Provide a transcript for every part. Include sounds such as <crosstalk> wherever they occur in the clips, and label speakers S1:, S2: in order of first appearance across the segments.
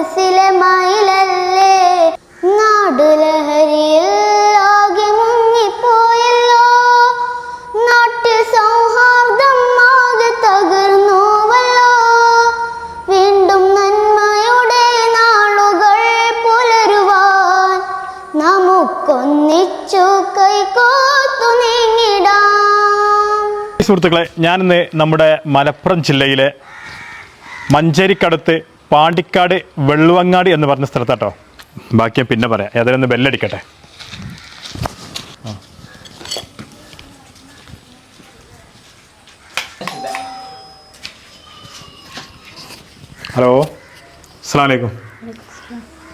S1: കുതിസിലെ മയിലല്ലേ? ആകെ തകർന്നുവല്ലോ. വീണ്ടും നാളുകൾ പുലരുവാൻ കൈകോത്തു
S2: സുഹൃത്തുക്കളെ ഞാനിന്ന് നമ്മുടെ മലപ്പുറം ജില്ലയിലെ മഞ്ചേരിക്കടുത്ത് പാണ്ടിക്കാട് വെള്ളുവങ്ങാട് എന്ന് പറഞ്ഞ സ്ഥലത്താട്ടോ. ബാക്കി ഞാൻ പിന്നെ പറയാം. ഏതായാലും ഒന്ന് ബെല്ലടിക്കട്ടെ. ഹലോ. അസ്സാം വലൈക്കും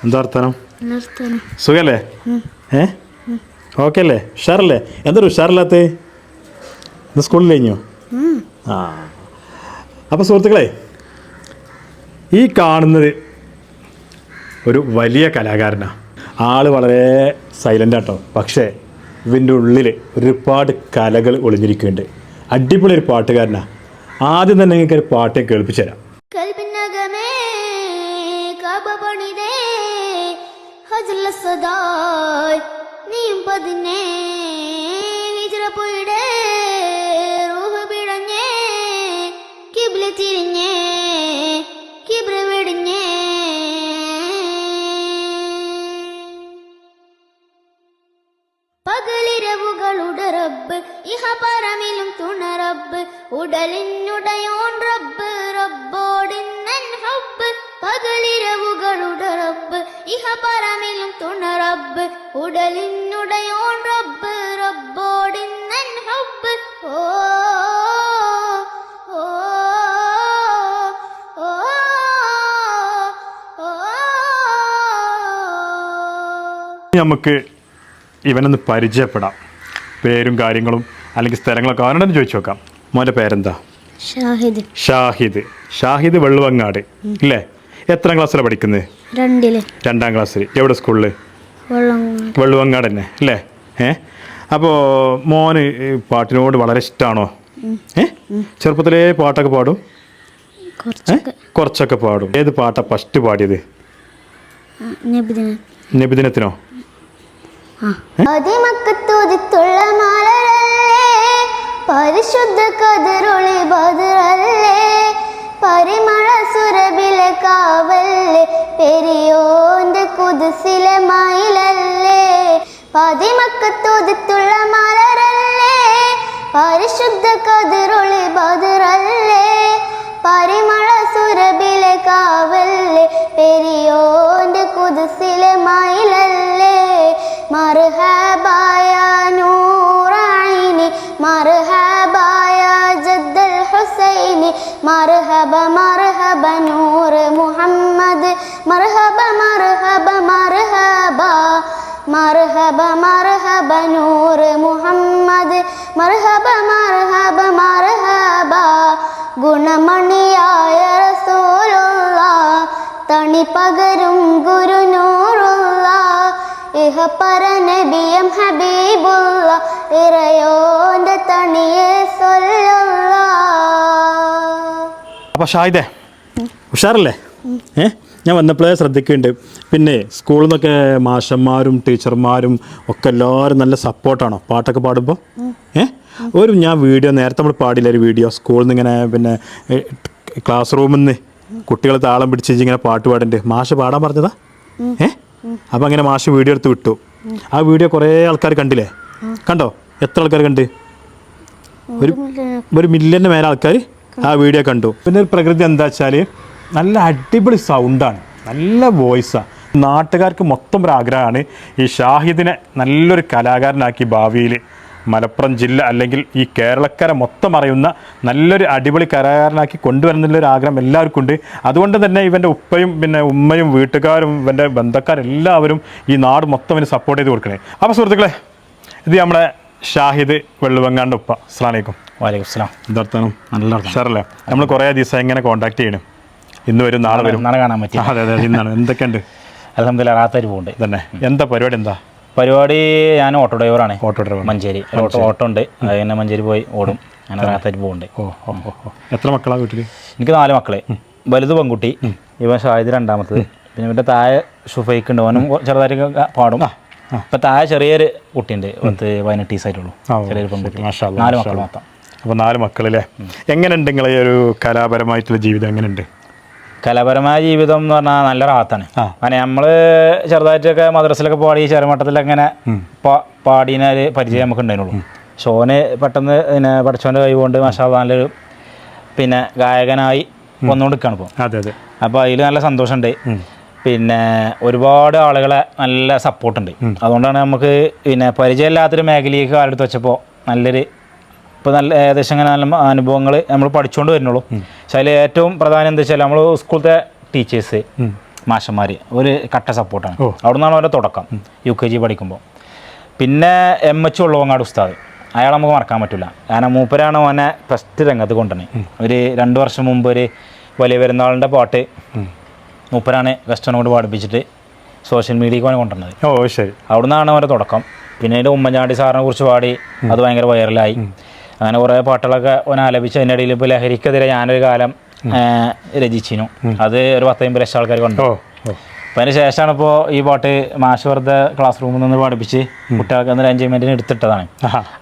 S2: എന്താ വർത്തനം? സുഖല്ലേ? ഏ? ഓക്കെ അല്ലേ? ഉഷാറല്ലേ? എന്തൊരു ഉഷാറില്ലാത്ത? ഇന്ന് സ്കൂളിൽ കഴിഞ്ഞോ? ആ. അപ്പോൾ സുഹൃത്തുക്കളെ ഈ കാണുന്നത് ഒരു വലിയ കലാകാരനാണ് ആൾ വളരെ സൈലന്റ് ആട്ടോ. പക്ഷേ ഇവന്റെ ഉള്ളിൽ ഒരുപാട് കലകൾ ഒളിഞ്ഞിരിക്കുന്നുണ്ട്. അടിപൊളി ഒരു പാട്ടുകാരനാ. ആദ്യം തന്നെ നിങ്ങൾക്ക് ഒരു പാട്ട് കേൾപ്പിച്ചു തരാം.
S1: തിരിഞ്ഞേ. വെടിഞ്ഞേ പകലിരവുകളുടെ റബ്ബ് ഇഹ പരമിലും തുണ റബ്ബ് ഉടലിനുടയോൻ റബ്ബ് റബ്ബോടിന്നൻ ഹബ്ബ്. പകലിരവുകളുടെ റബ്ബ് ഇഹ പരമിലും തുണ റബ്ബ് ഉടലിനുടയോൻ റബ്ബ് റബ്ബോടിന്നൻ ഹബ്ബ്. ഓ ഓ
S2: നമുക്ക് ഇവനൊന്ന് പരിചയപ്പെടാം. പേരും കാര്യങ്ങളും അല്ലെങ്കിൽ സ്ഥലങ്ങളൊക്കെ അവനോടൊന്ന് ചോദിച്ചു നോക്കാം. മോന്റെ പേരെന്താ?
S1: ഷാഹിദ്.
S2: ഷാഹിദ്. ഷാഹിദ് വെള്ളുവങ്ങാട്. ഇല്ലേ? എത്രാം ക്ലാസ്സിലാണ് പഠിക്കുന്നത്
S1: രണ്ടിൽ.
S2: രണ്ടാം ക്ലാസ്സിൽ എവിടെ സ്കൂളിൽ
S1: വെള്ളം
S2: വെള്ളുവങ്ങാട് തന്നെ അല്ലേ ഏ? അപ്പോൾ മോന് പാട്ടിനോട് വളരെ ഇഷ്ടമാണോ ഏ? ചെറുപ്പത്തിലേ പാട്ടൊക്കെ പാടും? കുറച്ചൊക്കെ. പാടും. ഏത് പാട്ടാ ഫസ്റ്റ് പാടിയത്?
S1: നബിദിന.
S2: നബിദിനത്തിനോ?
S1: അതിമക്കത്തുതിത്തുള്ള മാലരല്ലേ പരിശുദ്ധ കതിരൊളി ബദറല്ലേ പരിമള സുരബിലെ കാവല്ലേ? പെരിയോന്റെ കുതിസിലെ മയിലല്ലേ? പതിമക്കത്തുതിത്തുള്ള മലരല്ലേ പരിശുദ്ധ കതിരൊളി ബദറല്ലേ പരിമള സുരബിലെ കാവല്ലേ? പെരിയോന്റെ കുതിസിലെ മയിലല്ലേ മർഹബ മർഹബ നൂറ് മുഹമ്മദ്. മർഹബ മർഹബ മർഹബ. ഗുണമണിയായ റസൂലുള്ള തണി പകരും ഗുരുനൂറുള്ള. ഇഹ പര നബിയം ഹബീബുള്ള ഇറയോന്റെ തണിയെ സൊല്ലുള്ള.
S2: അപ്പൊ ഷായിദേ ഉഷാറല്ലേ? ഏ? ഞാൻ വന്നപ്പോഴേ ശ്രദ്ധിക്കുന്നുണ്ട്. പിന്നെ സ്കൂളിൽ നിന്നൊക്കെ മാഷന്മാരും ടീച്ചർമാരും ഒക്കെ എല്ലാവരും നല്ല സപ്പോർട്ടാണോ പാട്ടൊക്കെ പാടുമ്പോൾ ഏ? ഒരു ഞാൻ വീഡിയോ നേരത്തെ നമ്മൾ പാടില്ല ഒരു വീഡിയോ സ്കൂളിൽ നിന്ന് ഇങ്ങനെ പിന്നെ ക്ലാസ് റൂമിൽ നിന്ന് കുട്ടികൾ താളം പിടിച്ച് ഇങ്ങനെ പാട്ട് പാടുന്നുണ്ട് മാഷ് പാടാൻ പറഞ്ഞതാ? ഏ? അപ്പം അങ്ങനെ മാഷ് വീഡിയോ എടുത്ത് വിട്ടു. ആ വീഡിയോ കുറേ ആൾക്കാർ കണ്ടില്ലേ? കണ്ടോ? എത്ര ആൾക്കാർ കണ്ട്? ഒരു ഒരു മില്യന്റെ മേലെ ആൾക്കാർ ആ വീഡിയോ കണ്ടു. പിന്നെ ഒരു പ്രകൃതി എന്താ വെച്ചാൽ നല്ല അടിപൊളി സൗണ്ടാണ് നല്ല വോയിസാണ് നാട്ടുകാർക്ക് മൊത്തം ഒരു ആഗ്രഹമാണ് ഈ ഷാഹിദിനെ നല്ലൊരു കലാകാരനാക്കി ഭാവിയിൽ മലപ്പുറം ജില്ല അല്ലെങ്കിൽ ഈ കേരളക്കര മൊത്തം അറിയുന്ന നല്ലൊരു അടിപൊളി കലാകാരനാക്കി കൊണ്ടുവരുന്നതിലൊരു ആഗ്രഹം എല്ലാവർക്കും ഉണ്ട്. അതുകൊണ്ട് തന്നെ ഇവന്റെ ഉപ്പയും പിന്നെ ഉമ്മയും വീട്ടുകാരും ഇവന്റെ ബന്ധക്കാരെല്ലാവരും ഈ നാട് മൊത്തം ഇവന് സപ്പോർട്ട് ചെയ്ത് കൊടുക്കണേ. അപ്പോൾ സുഹൃത്തുക്കളെ ഇത് നമ്മുടെ ഷാഹിദ് വെള്ളുവങ്ങാണ്ട് ഉപ്പ. അസ്സാം വലൈക്കും
S3: വലൈക്കും സ്ലാം
S2: എന്താർത്ഥനം
S3: നല്ല
S2: സാറല്ലേ നമ്മൾ കുറേ ദിവസം ഇങ്ങനെ കോൺടാക്ട് ചെയ്യണം. ഇന്ന് വരും നാളെ വരും.
S3: നാളെ കാണാൻ പറ്റി
S2: അതെ അതെ ഇന്നാണ്. എന്തൊക്കെയുണ്ട്?
S3: അലഹമ്മദില്ല റാത്താരി പോകുന്നുണ്ട്
S2: തന്നെ. എന്താ പരിപാടി എന്താ?
S3: പരിപാടി ഞാൻ ഓട്ടോ ഡ്രൈവറാണ്.
S2: Auto driver
S3: Manjeri. Auto auto ഉണ്ട്. അത് തന്നെ മഞ്ചേരി പോയി ഓടും. ഞാൻ റാത്താരി പോകുന്നുണ്ട്
S2: ഓ ഓ എത്ര മക്കളാ വീട്ടിൽ
S3: എനിക്ക് നാല് മക്കളെ. വലുത് പെൺകുട്ടി. ഇവൻ ഷാഹിദ് രണ്ടാമത്തത്. പിന്നെ ഇവന്റെ താഴെ ഷുഫൈക്ക് ഉണ്ട് ഓനും ചെറുതായിട്ട് പാടും. ഇപ്പം താഴെ ചെറിയൊരു കുട്ടിയുണ്ട്. പത്ത് പതിനെട്ട് വയസ്സായിട്ടുള്ളൂ. ചെറിയൊരു പെൺകുട്ടി. നാല് മക്കൾ
S2: മാത്രം.
S3: മൊത്തം
S2: അപ്പോൾ നാല് മക്കളല്ലേ എങ്ങനെയുണ്ട് നിങ്ങളെ ഒരു കലാപരമായിട്ടുള്ള ജീവിതം? എങ്ങനെയുണ്ട്?
S3: കലാപരമായ ജീവിതം എന്ന് പറഞ്ഞാൽ നല്ല റാത്താണ്
S2: അങ്ങനെ
S3: നമ്മൾ നമ്മൾ ചെറുതായിട്ടൊക്കെ മദ്രസിലൊക്കെ പാടി ചെറുമട്ടത്തിലൊക്കെ അങ്ങനെ പാടിനാൽ ഒരു പരിചയം നമുക്ക് ഉണ്ടായിരുന്നുള്ളൂ ഷോന് പെട്ടെന്ന് പിന്നെ പഠിച്ചോന്റെ കൈ കൊണ്ട് മാഷാ നല്ലൊരു പിന്നെ ഗായകനായി വന്നുകൊണ്ടിരിക്കുകയാണ് ഇപ്പോൾ
S2: അതെ അതെ.
S3: അപ്പോൾ അതിൽ നല്ല സന്തോഷമുണ്ട്. പിന്നെ ഒരുപാട് ആളുകളെ നല്ല സപ്പോർട്ടുണ്ട് അതുകൊണ്ടാണ് നമുക്ക് പിന്നെ പരിചയമില്ലാത്തൊരു മേഖലയിലേക്ക് കാലെടുത്ത് വെച്ചപ്പോൾ നല്ലൊരു ഇപ്പോൾ നല്ല ഏകദേശം അങ്ങനെ നല്ല അനുഭവങ്ങൾ നമ്മൾ പഠിച്ചുകൊണ്ട് വരുന്നുള്ളൂ. പക്ഷേ അതിൽ ഏറ്റവും പ്രധാനം എന്താ വെച്ചാൽ നമ്മൾ സ്കൂളത്തെ ടീച്ചേഴ്സ് മാഷന്മാർ ഒരു കട്ട സപ്പോർട്ടാണ്. അവിടെ നിന്നാണ് അവരുടെ തുടക്കം യു കെ ജി പഠിക്കുമ്പോൾ. പിന്നെ എം എച്ച് ഉള്ളവങ്ങാട് ഉസ്താദ്. അയാൾ നമുക്ക് മറക്കാൻ പറ്റില്ല. കാരണം മൂപ്പരാണ് ഓനെ ഫസ്റ്റ് രംഗത്ത് കൊണ്ടുവന്നത് ഒരു രണ്ട് വർഷം മുമ്പ് ഒരു വലിയ പെരുന്നാളിന്റെ പാട്ട് മൂപ്പരാണ് കൊണ്ട് പാടിപ്പിച്ചിട്ട് സോഷ്യൽ മീഡിയക്ക് അവനെ കൊണ്ടുവന്നത്.
S2: ഓ ശരി.
S3: അവിടെ നിന്നാണ് അവന്റെ തുടക്കം പിന്നീട് ഉമ്മൻചാണ്ടി സാറിനെ കുറിച്ച് പാടി അത് ഭയങ്കര വൈറലായി അങ്ങനെ കുറേ പാട്ടുകളൊക്കെ ഓൻ ആലപിച്ച് അതിന്റെ ഇടയിൽ ഇപ്പോൾ ലഹരിക്കെതിരെ ഞാനൊരു കാലം രചിച്ചിരുന്നു അത് ഒരു പത്തമ്പത് ലക്ഷം ആൾക്കാർ കണ്ടു. അപ്പം അതിന് ശേഷമാണ് ഇപ്പോൾ ഈ പാട്ട് മാഷ് വെറുതെ ക്ലാസ് റൂമിൽ നിന്ന് പഠിപ്പിച്ച് കുട്ടികൾക്ക് അന്ന് എൻജോയ്മെന്റിന് എടുത്തിട്ടതാണ്.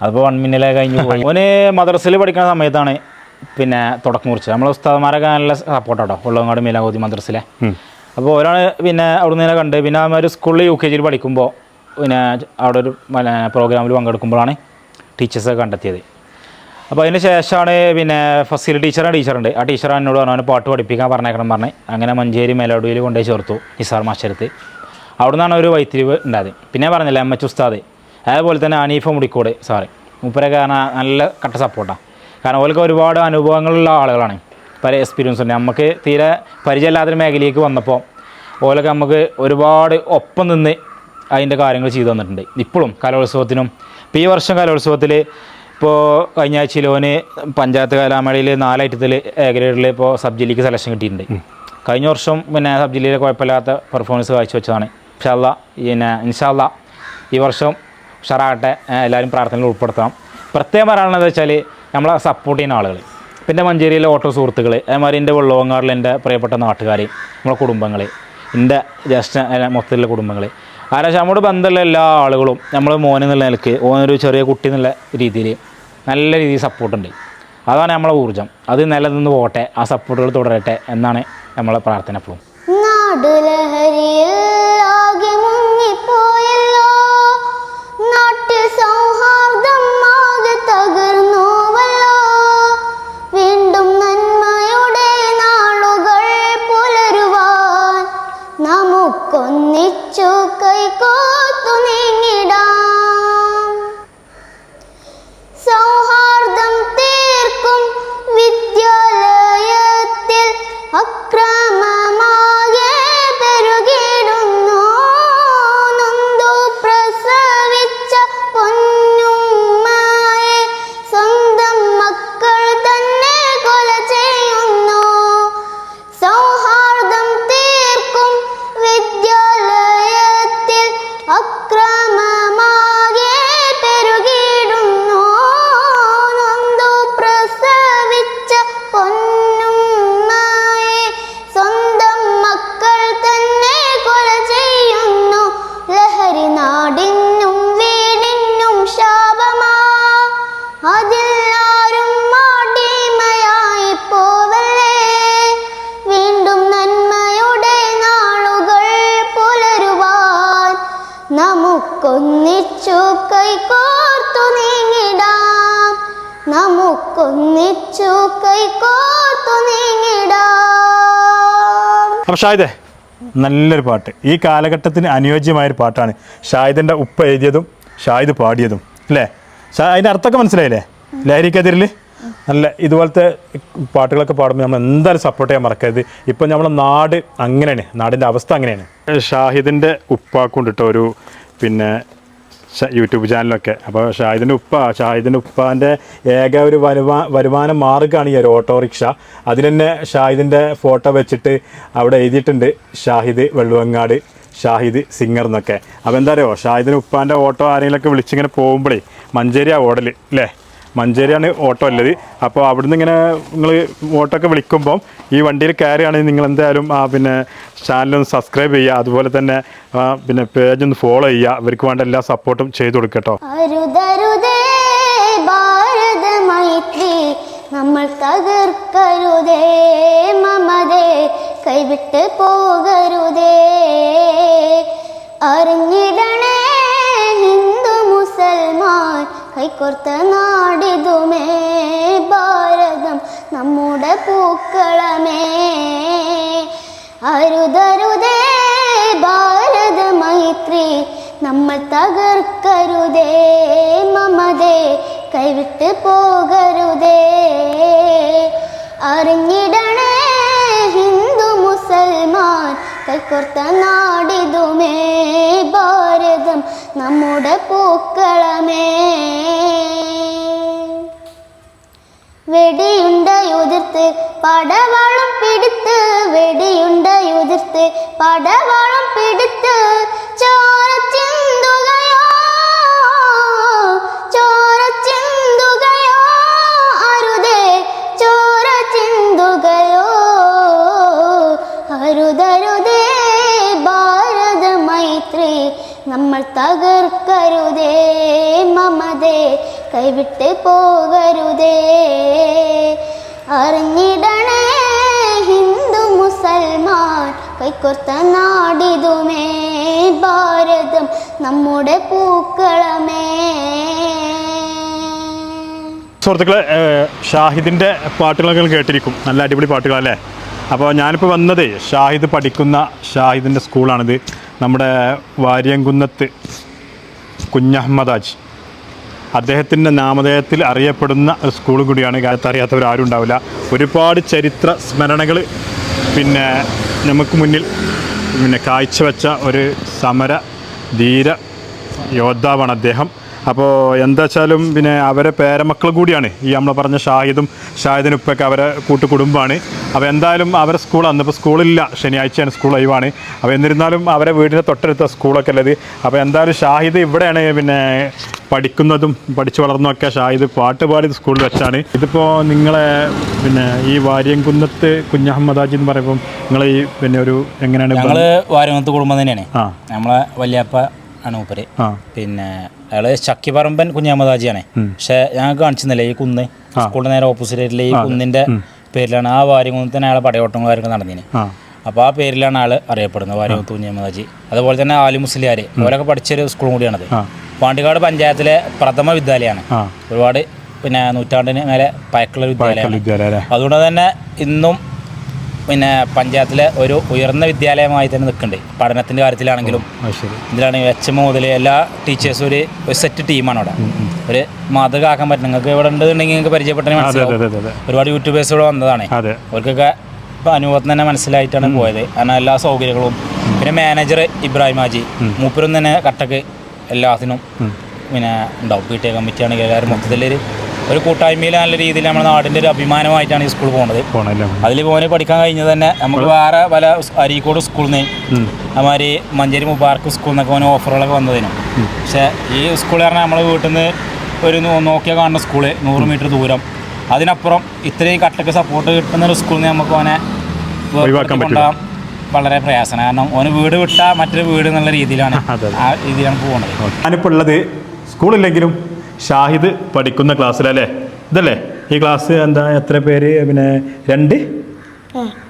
S3: അതിപ്പോൾ വൺ മിന്നിലെ കഴിഞ്ഞ് പോയി. <laughs> ഓന് മദ്രസയിൽ പഠിക്കുന്ന സമയത്താണ് പിന്നെ തുടക്കം കുറിച്ചത്. നമ്മളെ ഉസ്താദ്മാരൊക്കെ നല്ല സപ്പോർട്ടാട്ടോ ഉള്ളവങ്ങാട് മീലാകോതി മദ്രസിലെ അപ്പോൾ ഒരാൾ പിന്നെ അവിടെ നിന്ന് കണ്ട് പിന്നെ ഒരു സ്കൂളിൽ യു കെ ജിയിൽ പഠിക്കുമ്പോൾ പിന്നെ അവിടെ ഒരു പ്രോഗ്രാമിൽ പങ്കെടുക്കുമ്പോഴാണ് ടീച്ചേഴ്സൊക്കെ കണ്ടെത്തിയത്. അപ്പോൾ അതിന് ശേഷമാണ് പിന്നെ ഫസ്റ്റ് ടീച്ചറാണ് ടീച്ചറുണ്ട്. ആ ടീച്ചർ എന്നോട് പറഞ്ഞു അവനെ പാട്ട് പഠിപ്പിക്കാൻ പറഞ്ഞേക്കണം പറഞ്ഞ് അങ്ങനെ മഞ്ചേരി മെലോഡിയിൽ കൊണ്ടുപോയി ചേർത്തു നിസാർ മാഷരത്ത് അവിടെ നിന്നാണ് ഒരു വൈത്തിരിവ് ഉണ്ടായത്. പിന്നെ പറഞ്ഞില്ല എം എച്ച് ഉസ്താദ്. അതേപോലെ തന്നെ അനീഫ മുടിക്കോട് സാറ്. മൂപ്പരൊക്കെ കാരണം നല്ല കട്ട സപ്പോർട്ടാണ് കാരണം ഓർക്ക് ഒരുപാട് അനുഭവങ്ങളുള്ള ആളുകളാണ്. പല എക്സ്പീരിയൻസ് ഉണ്ട്. നമുക്ക് തീരെ പരിചയമില്ലാത്തൊരു മേഖലയിലേക്ക് വന്നപ്പോൾ ഓലൊക്കെ നമുക്ക് ഒരുപാട് ഒപ്പം നിന്ന് അതിന്റെ കാര്യങ്ങൾ ചെയ്തു തന്നിട്ടുണ്ട്. ഇപ്പോഴും കലോത്സവത്തിനും ഇപ്പോൾ ഈ വർഷം കലോത്സവത്തിൽ ഇപ്പോൾ കഴിഞ്ഞ ആഴ്ചയിൽ ഓന് പഞ്ചായത്ത് കലാമേളയിൽ നാലൈറ്റത്തിൽ എ ഗ്രേഡിൽ ഇപ്പോൾ സബ് ജില്ലയ്ക്ക് സെലക്ഷൻ കിട്ടിയിട്ടുണ്ട് കഴിഞ്ഞ വർഷം പിന്നെ സബ് ജില്ലയിൽ കുഴപ്പമില്ലാത്ത പെർഫോമൻസ് കാഴ്ചവെച്ചതാണ് ഇൻഷാല്ല പിന്നെ ഇൻഷാല്ല ഈ വർഷം ഉഷാറാകട്ടെ എല്ലാവരും പ്രാർത്ഥനയിൽ ഉൾപ്പെടുത്തണം. പ്രത്യേകം പറയാനുള്ളത് വെച്ചാൽ നമ്മളെ സപ്പോർട്ട് ചെയ്യുന്ന ആളുകൾ പിന്നെ മഞ്ചേരിയിലെ ഓട്ടോ സുഹൃത്തുക്കൾ അതേമാതിരി എന്റെ വെള്ളവങ്ങാടിലെ എന്റെ പ്രിയപ്പെട്ട നാട്ടുകാർ നമ്മളെ കുടുംബങ്ങൾ എന്റെ ജ്യേഷ്ഠ മൊത്തത്തിലുള്ള കുടുംബങ്ങൾ ആരാച്ചാൽ നമ്മുടെ ബന്ധമുള്ള എല്ലാ ആളുകളും നമ്മൾ മോൻ എന്നുള്ള നിലയ്ക്ക് ഓനൊരു ചെറിയ കുട്ടി എന്നുള്ള രീതിയിൽ നല്ല രീതിയിൽ സപ്പോർട്ടുണ്ട് അതാണ് നമ്മളെ ഊർജം. അത് നിലനിന്ന് പോകട്ടെ ആ സപ്പോർട്ടുകൾ തുടരട്ടെ എന്നാണ് നമ്മളെ പ്രാർത്ഥന എപ്പോഴും.
S1: നാട്ടിൽ സൗഹാർദ്ദം ആകെ നമുക്കൊന്നിച്ചു കൈകോത്തു നീങ്ങിടാം. സൗഹാർദ്ദം നമുക്കൊന്നിച്ചു ഷായിദേ നീങ്ങിടാം
S2: അപ്പോൾ ഷാഹിദേ നല്ലൊരു പാട്ട്. ഈ കാലഘട്ടത്തിന് അനുയോജ്യമായൊരു പാട്ടാണ്. ഷായിദിന്റെ ഉപ്പ എഴുതിയതും ഷായിദ് പാടിയതും. അല്ലേ? അതിന്റെ അതിന്റെ അർത്ഥമൊക്കെ മനസ്സിലായില്ലേ? ലഹരിക്കെതിരിൽ നല്ല ഇതുപോലത്തെ പാട്ടുകളൊക്കെ പാടുമ്പോൾ നമ്മൾ എന്തായാലും സപ്പോർട്ട് ചെയ്യാൻ മറക്കരുത്. ഇപ്പം നമ്മളെ നാട് അങ്ങനെയാണ്. നാടിന്റെ അവസ്ഥ അങ്ങനെയാണ്. ഷാഹിദിന്റെ ഉപ്പാക്കൊണ്ടിട്ട ഒരു പിന്നെ യൂട്യൂബ് ചാനലൊക്കെ. അപ്പോൾ ഷാഹിദിന്റെ ഉപ്പ ഷാഹിദിന്റെ ഉപ്പാന്റെ ഏക ഒരു വരുമാ വരുമാന മാർഗമാണ് ഈ ഒരു ഓട്ടോറിക്ഷ. അതിന് തന്നെ ഷാഹിദിന്റെ ഫോട്ടോ വെച്ചിട്ട് അവിടെ എഴുതിയിട്ടുണ്ട് ഷാഹിദ് വെള്ളുവങ്ങാട് ഷാഹിദ് സിംഗർ എന്നൊക്കെ. അപ്പോൾ എന്താ അറിയോ? ഷാഹിദിന് ഉപ്പാന്റെ ഓട്ടോ ആരെങ്കിലുമൊക്കെ വിളിച്ചിങ്ങനെ പോകുമ്പോഴേ മഞ്ചേരിയാണ് ഓടൽ അല്ലേ മഞ്ചേരിയാണ് ഓട്ടോ ഉള്ളത്. അപ്പോൾ അവിടുന്ന് ഇങ്ങനെ നിങ്ങൾ ഓട്ടോ ഒക്കെ വിളിക്കുമ്പോൾ ഈ വണ്ടിയിൽ കയറുകയാണെങ്കിൽ നിങ്ങൾ എന്തായാലും ആ പിന്നെ ചാനലൊന്ന് സബ്സ്ക്രൈബ് ചെയ്യുക. അതുപോലെ തന്നെ പിന്നെ പേജ് ഒന്ന് ഫോളോ ചെയ്യുക. ഇവർക്ക് വേണ്ട എല്ലാ സപ്പോർട്ടും ചെയ്തു കൊടുക്കട്ടോ
S1: നമ്മൾ തകർക്കരുതേ മമതേ കൈവിട്ട് പോകരുതേ. അറിഞ്ഞിടണേ മുസൽമാൻ കൈകോർത്ത നാടിതുമേ ഭാരതം നമ്മുടെ പൂക്കളമേ. അരുതരുതേ ഭാരത മൈത്രി നമ്മൾ തകർക്കരുതേ മമതേ കൈവിട്ട് പോകരുതേ. അറിഞ്ഞിടണേ ഹിന്ദു മുസൽമാൻ കൈകോർത്ത നാടിതുമേ ഭാരതം നമ്മുടെ പൂക്കളമേ. വെടിയുണ്ടയുതിർത്ത് പടവാളം പിടിത്ത് വെടിയുണ്ടയുതിർത്ത് പടവാളം പിടിത്ത് തകർക്കരുതേ മമതേ കൈവിട്ട് പോകരുതേ. അറിഞ്ഞിടണേ ഹിന്ദു മുസൽമാൻ കൈക്കൊർത്ത നാടിതുമേ ഭാരതം നമ്മുടെ പൂക്കളമേ.
S2: സുഹൃത്തുക്കളെ ഷാഹിദിന്റെ പാട്ടുകളൊക്കെ കേട്ടിരിക്കും. നല്ല അടിപൊളി പാട്ടുകളല്ലേ? അപ്പോൾ ഞാനിപ്പോൾ വന്നത് ഷാഹിദ് പഠിക്കുന്ന ഷാഹിദിന്റെ സ്കൂളാണിത്. നമ്മുടെ വാര്യംകുന്നത്ത് കുഞ്ഞഹമ്മദാജ്. അദ്ദേഹത്തിന്റെ നാമധേയത്തിൽ അറിയപ്പെടുന്ന സ്കൂൾ കൂടിയാണ് കാലത്ത് അറിയാത്തവർ ആരും ഉണ്ടാവില്ല ഒരുപാട് ചരിത്ര സ്മരണകൾ പിന്നെ നമുക്ക് മുന്നിൽ പിന്നെ കാഴ്ചവെച്ച ഒരു സമര ധീര യോദ്ധാവാണ് അദ്ദേഹം. അപ്പോൾ എന്താ വെച്ചാലും പിന്നെ അവരെ പേരമക്കൾ കൂടിയാണ്. ഈ നമ്മൾ പറഞ്ഞ ഷാഹിദും ഷാഹിദിനും ഉപ്പൊക്കെ അവരെ കൂട്ടു കുടുംബമാണ് അപ്പോൾ എന്തായാലും അവരെ സ്കൂൾ ഇപ്പോൾ സ്കൂളില്ല. ശനിയാഴ്ചയാണ് സ്കൂൾ ഒഴിവാണ്. അപ്പോൾ എന്നിരുന്നാലും അവരെ വീടിന്റെ തൊട്ടടുത്ത സ്കൂളൊക്കെ ഉള്ളത്. അപ്പോൾ എന്തായാലും ഷാഹിദ് ഇവിടെയാണ് പിന്നെ പഠിക്കുന്നതും പഠിച്ചു വളർന്നതൊക്കെ ഷാഹിദ് പാട്ട് പാടിയത് സ്കൂളിൽ വെച്ചാണ്. ഇതിപ്പോൾ നിങ്ങളെ പിന്നെ ഈ വാര്യംകുന്നത്ത് കുഞ്ഞഹമ്മദാജി എന്ന് പറയുമ്പോൾ നിങ്ങൾ ഈ പിന്നെ ഒരു എങ്ങനെയാണ്
S3: നമ്മൾ വാര്യംകുന്നത്ത് കുടുംബം തന്നെയാണ്. നമ്മളെ വല്യപ്പ ആണ് മൂപ്പര് പിന്നെ അയാൾ ചക്കിപ്പറമ്പൻ കുഞ്ഞാമദാജിയാണ് പക്ഷെ ഞാൻ കാണിച്ചിരുന്നില്ല ഈ കുന്ന്. സ്കൂളിന്റെ നേരെ ഓപ്പോസിറ്റ് ഈ കുന്നിന്റെ പേരിലാണ് ആ വാര്യകുന്നത്തിന് അയാളെ പടയോട്ടം കാര്യങ്ങൾ നടന്നിന്.
S2: അപ്പൊ
S3: അപ്പോൾ ആ പേരിലാണ് ആൾ അറിയപ്പെടുന്നത് വാര്യകുത്ത് കുഞ്ഞാമദാജി അതുപോലെ തന്നെ ആലി മുസ്ലിയാർ അവരൊക്കെ പഠിച്ചൊരു സ്കൂളും കൂടിയാണത്. പാണ്ടിക്കാട് പഞ്ചായത്തിലെ പ്രഥമ വിദ്യാലയമാണ്. ഒരുപാട് പിന്നെ നൂറ്റാണ്ടിന് മേലെ പയക്കുള്ള വിദ്യാലയമാണ്.
S2: വിദ്യാലയം
S3: അതുകൊണ്ട് തന്നെ ഇന്നും പിന്നെ പഞ്ചായത്തിലെ ഒരു ഉയർന്ന വിദ്യാലയമായി തന്നെ നിൽക്കുന്നുണ്ട്. പഠനത്തിന്റെ കാര്യത്തിലാണെങ്കിലും ഇതിലാണെങ്കിൽ എച്ച് എം മുതൽ എല്ലാ ടീച്ചേഴ്സും ഒരു ഒരു സെറ്റ് ടീമാണ് അവിടെ. ഒരു മാതൃക ആക്കാൻ പറ്റും. നിങ്ങൾക്ക് ഇവിടെ ഉണ്ടെന്നുണ്ടെങ്കിൽ നിങ്ങൾക്ക് പരിചയപ്പെട്ടതിന് മനസ്സിലാവും.
S2: അതെ
S3: ഒരുപാട് യൂട്യൂബേഴ്സ് ഇവിടെ വന്നതാണ്. അവർക്കൊക്കെ ഇപ്പോൾ അനുഭവത്തിന് തന്നെ മനസ്സിലായിട്ടാണ് പോയത്. കാരണം എല്ലാ സൗകര്യങ്ങളും പിന്നെ മാനേജർ ഇബ്രാഹിം ഹാജി മൂപ്പരും തന്നെ കട്ടക്ക് എല്ലാത്തിനും പിന്നെ ഉണ്ടാവും. പി ടി എ കമ്മിറ്റി ആണെങ്കിൽ എല്ലാവരും മൊത്തത്തിലൊരു ഒരു കൂട്ടായ്മയിൽ നല്ല രീതിയിൽ നമ്മുടെ നാടിന്റെ ഒരു അഭിമാനമായിട്ടാണ് ഈ സ്കൂൾ പോകുന്നത് അതിൽ പോകാൻ പഠിക്കാൻ കഴിഞ്ഞത് തന്നെ നമുക്ക് വേറെ പല അരീക്കോട് സ്കൂളിൽ നിന്ന് അതുമാതിരി മഞ്ചേരി മുബാർക്ക് സ്കൂളിൽ നിന്നൊക്കെ ഓന് ഓഫറുകളൊക്കെ വന്നതിനും. പക്ഷേ ഈ സ്കൂൾ പറഞ്ഞാൽ നമ്മളെ വീട്ടിൽ നിന്ന് ഒരു നോക്കിയ നോക്കിയാൽ കാണുന്ന സ്കൂൾ നൂറ് മീറ്റർ ദൂരം. അതിനപ്പുറം ഇത്രയും കട്ടക്ക് സപ്പോർട്ട് കിട്ടുന്ന ഒരു സ്കൂളിൽ നിന്ന് നമുക്ക് ഓനെ കൊണ്ടുപോകാൻ വളരെ പ്രയാസമാണ് കാരണം ഓന് വീട് വിട്ടാൽ മറ്റൊരു വീട് എന്നുള്ള രീതിയിലാണ് <laughs> ആ രീതിയിലാണ് പോകുന്നത്
S2: ഞാനിപ്പോൾ ഉള്ളത് സ്കൂളില്ലെങ്കിലും ഷാഹിദ് പഠിക്കുന്ന ക്ലാസ്സിലല്ലേ? ഇതല്ലേ? ഈ ക്ലാസ് എന്താ? എത്ര പേര്? പിന്നെ രണ്ട്?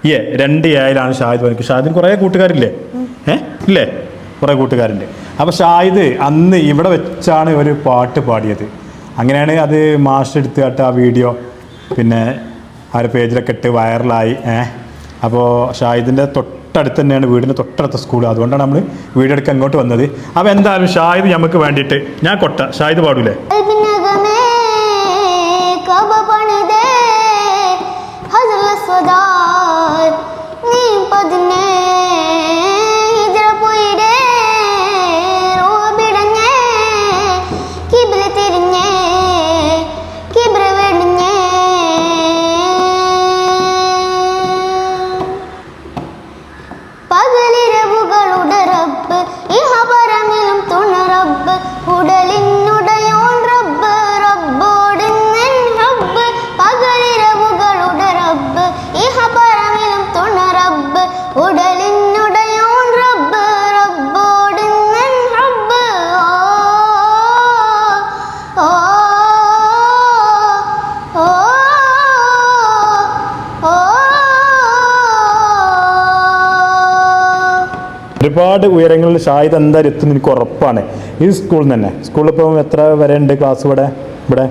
S2: ഏ രണ്ട് ഏഴിലാണ് ഷാഹിദ് പഠിക്കുന്നത്. ഷാഹിദിന് കുറേ കൂട്ടുകാരില്ലേ? ഏ? ഇല്ലേ? കുറേ കൂട്ടുകാരുണ്ട്. അപ്പോൾ ഷാഹിദ് അന്ന് ഇവിടെ വെച്ചാണ് ഒരു പാട്ട് പാടിയത്. അങ്ങനെയാണ് അത് മാസ്റ്റർ എടുത്തിട്ട് ആ വീഡിയോ. പിന്നെ ആ ഒരു പേജിലൊക്കെ ഇട്ട് വൈറലായി. ഏ? അപ്പോൾ ഷാഹിദിന്റെ തൊട്ടടുത്ത് തന്നെയാണ് വീടിന്റെ തൊട്ടടുത്ത സ്കൂൾ അതുകൊണ്ടാണ് നമ്മൾ വീടെടുക്കാൻ ഇങ്ങോട്ട് വന്നത്. അപ്പോൾ എന്തായാലും ഷായിദ് നമുക്ക് വേണ്ടിയിട്ട് ഞാൻ കൊട്ട. ഷായിദ് പാടൂലേ?
S1: നീ പതിനേ
S2: ഒരുപാട് ഉയരങ്ങളിൽ ഷാഹിദ് എന്തായാലും എത്തും എനിക്ക് ഉറപ്പാണ്. ഈ സ്കൂളിൽ നിന്ന് തന്നെ. സ്കൂളിൽ ഇപ്പോൾ എത്ര വരെ ഉണ്ട് ക്ലാസ് ഇവിടെ? ഇവിടെ?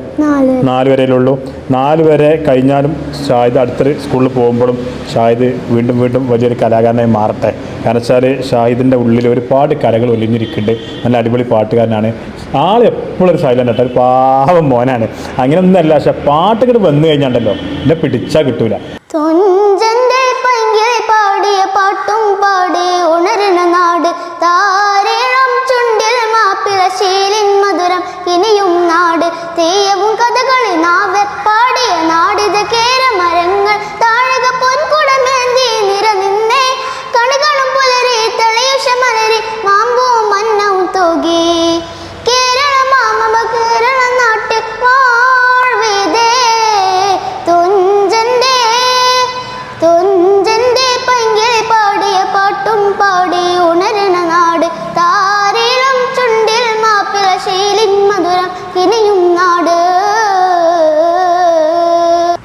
S1: നാല്
S2: വരെയുള്ളൂ. നാല് വരെ കഴിഞ്ഞാലും ഷായിദ് അടുത്ത സ്കൂളിൽ പോകുമ്പോഴും ഷായിദ് വീണ്ടും വീണ്ടും വലിയൊരു കലാകാരനായി മാറട്ടെ. കാരണം വെച്ചാൽ ഷാഹിദിന്റെ ഉള്ളിൽ ഒരുപാട് കലകൾ ഒലിഞ്ഞിരിക്കുന്നുണ്ട്. നല്ല അടിപൊളി പാട്ടുകാരനാണ്. ആൾ എപ്പോഴും ഒരു സൈലന്റ് ആട്ടോ. ഒരു പാവം മോനാണ്. അങ്ങനെയൊന്നുമല്ല പക്ഷെ പാട്ടുകൾ വന്നു കഴിഞ്ഞാണ്ടല്ലോ. എന്നെ പിടിച്ചാൽ കിട്ടൂല.
S1: പാട്ടും പാടി ഉണരണ നാട്. താരേഴം ചുണ്ടിൽ മാപ്പിള ശീലിൻ മധുരം ഇനിയും നാട്. തെയ്യവും കഥകളി നാവ്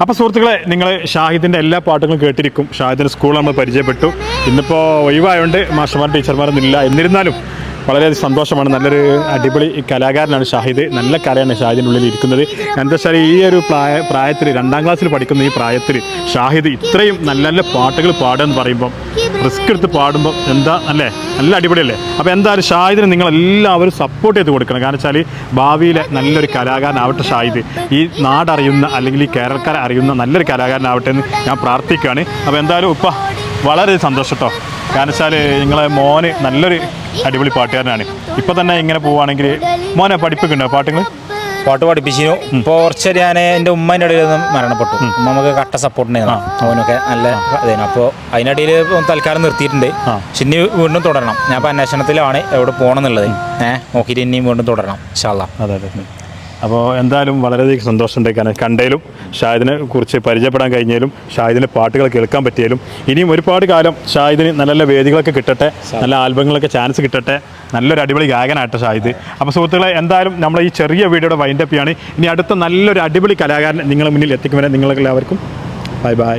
S2: അപ്പോൾ സുഹൃത്തുക്കളെ നിങ്ങൾ ഷാഹിദിന്റെ എല്ലാ പാട്ടുകളും കേട്ടിരിക്കും. ഷാഹിദിന്റെ സ്കൂൾ നമ്മൾ പരിചയപ്പെട്ടു. ഇന്നിപ്പോൾ ഒഴിവായതുകൊണ്ട് മാഷന്മാർ ടീച്ചർമാരൊന്നും ഇല്ല. എന്നിരുന്നാലും വളരെയധികം സന്തോഷമാണ്. നല്ലൊരു അടിപൊളി കലാകാരനാണ് ഷാഹിദ്. നല്ല കലയാണ് ഷാഹിദിന്റെ ഉള്ളിൽ ഇരിക്കുന്നത്. എന്താ വെച്ചാൽ ഈ ഒരു പ്രായ പ്രായത്തിൽ രണ്ടാം ക്ലാസ്സിൽ പഠിക്കുന്ന ഈ പ്രായത്തിൽ ഷാഹിദ് ഇത്രയും നല്ല നല്ല പാട്ടുകൾ പാടുക എന്ന് പറയുമ്പം റിസ്ക് എടുത്ത് പാടുമ്പോൾ എന്താ അല്ലേ? നല്ല അടിപൊളിയല്ലേ? അപ്പോൾ എന്തായാലും ഷാഹിദിന് നിങ്ങൾ എല്ലാവരും സപ്പോർട്ട് ചെയ്ത് കൊടുക്കണം. കാരണം വെച്ചാൽ ഭാവിയിലെ നല്ലൊരു കലാകാരനാവട്ടെ ഷാഹിദ്. ഈ നാടറിയുന്ന അല്ലെങ്കിൽ ഈ കേരളക്കാരെ അറിയുന്ന നല്ലൊരു കലാകാരനാവട്ടെ എന്ന് ഞാൻ പ്രാർത്ഥിക്കുകയാണ്. അപ്പോൾ എന്തായാലും ഉപ്പ വളരെ സന്തോഷം കേട്ടോ കാരണം വെച്ചാൽ നിങ്ങളെ മോന് നല്ലൊരു അടിപൊളി പാട്ടുകാരനാണ്. ഇപ്പം തന്നെ ഇങ്ങനെ പോവുകയാണെങ്കിൽ മോനെ പഠിപ്പിക്കുന്നുണ്ടോ പാട്ടുകൾ
S3: പാട്ട് പഠിപ്പിച്ചിരുന്നു. ഇപ്പോൾ കുറച്ച് ഞാൻ എന്റെ ഉമ്മേന്റെ ഇടയിൽ നിന്നും മരണപ്പെട്ടു. ഉമ്മ നമുക്ക് കട്ട സപ്പോർട്ടിനായിരുന്നു അവനൊക്കെ നല്ല ഇതായിരുന്നു. അപ്പോൾ അതിനിടയിൽ തൽക്കാലം നിർത്തിയിട്ടുണ്ട്. പക്ഷെ ഇനി വീണ്ടും തുടരണം. ഞാൻ ഇപ്പോൾ അന്വേഷണത്തിലാണ് എവിടെ പോകണം എന്നുള്ളത്. ഏഹ് നോക്കിയിട്ട് ഇനിയും വീണ്ടും തുടരണം. ഇൻഷാല്ലാ
S2: അതെ അതെ. അപ്പോൾ എന്തായാലും വളരെയധികം സന്തോഷമുണ്ട് കാരണം കണ്ടതിലും ഷാഹിദിനെ കുറിച്ച് പരിചയപ്പെടാൻ കഴിഞ്ഞാലും ഷാഹിദിന്റെ പാട്ടുകൾ കേൾക്കാൻ പറ്റിയാലും ഇനിയും ഒരുപാട് കാലം ഷാഹിദിന് നല്ല നല്ല വേദികളൊക്കെ കിട്ടട്ടെ നല്ല ആൽബങ്ങളൊക്കെ ചാൻസ് കിട്ടട്ടെ. നല്ലൊരു അടിപൊളി ഗായകനായിട്ട് ഷാഹിദ്. അപ്പോൾ സുഹൃത്തുക്കളെ എന്തായാലും നമ്മൾ ഈ ചെറിയ വീഡിയോയുടെ വൈൻഡപ്പ് ചെയ്യാണ്. ഇനി അടുത്ത നല്ലൊരു അടിപൊളി കലാകാരൻ നിങ്ങളുടെ മുന്നിൽ എത്തിക്കുമ്പോൾ നിങ്ങൾക്കെല്ലാവർക്കും ബൈ ബൈ